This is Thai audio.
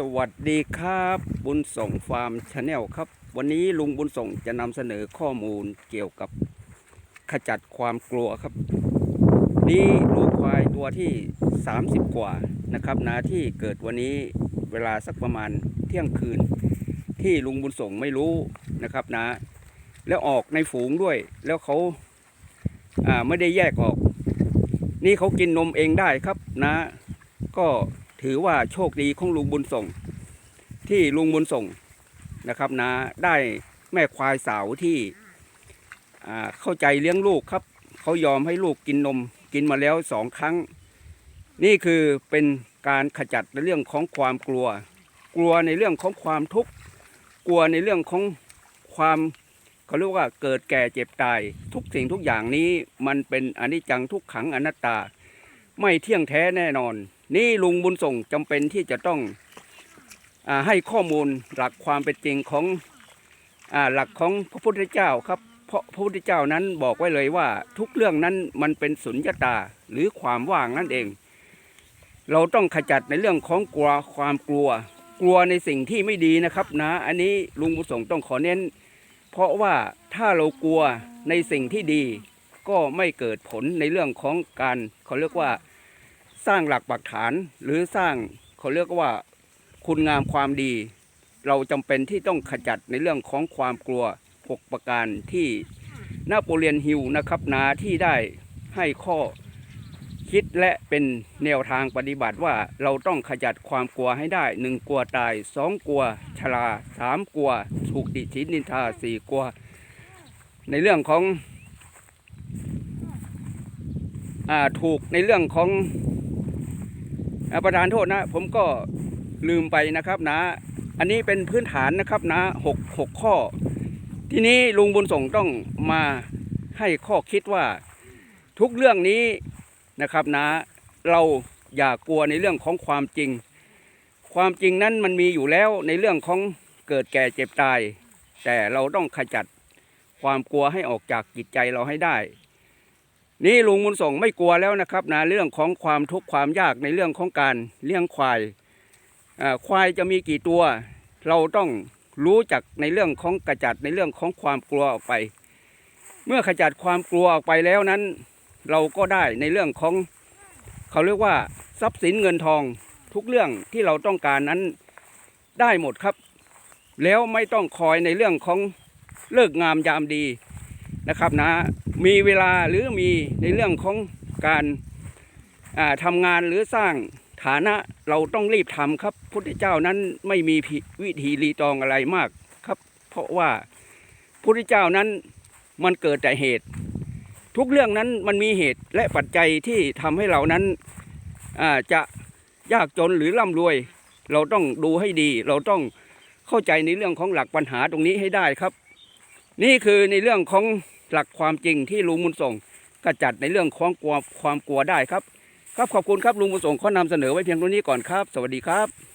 สวัสดีครับ บุญส่งฟาร์มชาแนลครับ วันนี้ลุงบุญส่งจะนำเสนอข้อมูลเกี่ยวกับขจัดความกลัวครับ นี่ลูกควายตัวที่ 30 กว่านะครับนะที่เกิดวันนี้เวลาสักประมาณเที่ยงคืน ที่ลุงบุญส่งไม่รู้นะครับนะ แล้วออกในฝูงด้วย แล้วเขาอ่าไม่ได้แยกออก นี่เขากินนมเองได้ครับนะ ก็ ถือว่าโชคดีของลุงบุญส่ง ที่ลุงบุญส่งนะครับนะได้แม่ควายสาวที่เข้าใจเลี้ยงลูกครับ เขายอมให้ลูกกินนมกินมาแล้วสองครั้ง นี่คือเป็นการขจัดในเรื่องของความกลัว กลัวในเรื่องของความทุกข์กลัวในเรื่องของความเขาเรียกว่าเกิดแก่เจ็บตาย ทุกสิ่งทุกอย่างนี้มันเป็นอนิจจังทุกขังอนัตตา ไม่เที่ยงแท้แน่นอน นี่ลุงบุญส่งจำเป็นที่จะต้องอให้ข้อมูลหลักความเป็นจริงของอหลักของพระพุทธเจ้าครับ เพราะพระพุทธเจ้านั้นบอกไว้เลยว่า ทุกเรื่องนั้นมันเป็นสุญญตาหรือความว่างนั่นเอง เราต้องขจัดในเรื่องของกลัวความกลัว กลัวในสิ่งที่ไม่ดีนะครับนะ อันนี้ลุงบุญส่งต้องขอเน้น เพราะว่าถ้าเรากลัวในสิ่งที่ดี ก็ไม่เกิดผลในเรื่องของการเขาเรียกว่า สร้างหลักปักฐานหรือสร้างเขาเรียกว่าคุณงามความดี เราจำเป็นที่ต้องขจัดในเรื่องของความกลัว 6 ประการที่นโปเลียนฮิลนะครับนาที่ได้ให้ข้อคิดและเป็นแนวทางปฏิบัติว่าเราต้องขจัดความกลัวให้ได้หนึ่งกลัวตายสองกลัวชราสามกลัวถูกติชินนินทาสี่กลัว ในเรื่องของอ่าถูกในเรื่องของ ประธานโทษนะ ผมก็ลืมไปนะครับนะ อันนี้เป็นพื้นฐานนะครับนะหกหกข้อ ทีนี้ลุงบุญส่งต้องมาให้ข้อคิดว่าทุกเรื่องนี้นะครับนะ เราอย่ากลัวในเรื่องของความจริง ความจริงนั้นมันมีอยู่แล้วในเรื่องของเกิดแก่เจ็บตาย แต่เราต้องขจัดความกลัวให้ออกจากจิตใจเราให้ได้ นี่ลุงบุญส่งไม่กลัวแล้วนะครับนะเรื่องของความทุกข์ความยากในเรื่องของการเลี้ยงควายควายจะมีกี่ตัว เราต้องรู้จักในเรื่องของกระจัดในเรื่องของความกลัวออกไป เมื่อขจัดความกลัวออกไปแล้วนั้น เราก็ได้ในเรื่องของเขาเรียกว่าทรัพย์สินเงินทองทุกเรื่องที่เราต้องการนั้นได้หมดครับ แล้วไม่ต้องคอยในเรื่องของเลิกงามยามดี นะครับนะมีเวลาหรือมีในเรื่องของการอ่าทำงานหรือสร้างฐานะเราต้องรีบทำครับพุทธเจ้านั้นไม่มีวิธีรีตองอะไรมากครับ เพราะว่าพุทธเจ้านั้นมันเกิดแต่เหตุ ทุกเรื่องนั้นมันมีเหตุและปัจจัยที่ทำให้เรานั้นจะยากจนหรือร่ำรวย เราต้องดูให้ดี เราต้องเข้าใจในเรื่องของหลักปัญหาตรงนี้ให้ได้ครับ นี่คือในเรื่องของ หลักความจริงที่ลุงมุนส่งกระจัดในเรื่องของกลัวความกลัวได้ครับ ครับขอบคุณครับลุงมุนส่งเขอนำเสนอไว้เพียงเท่านี้ก่อนครับ สวัสดีครับ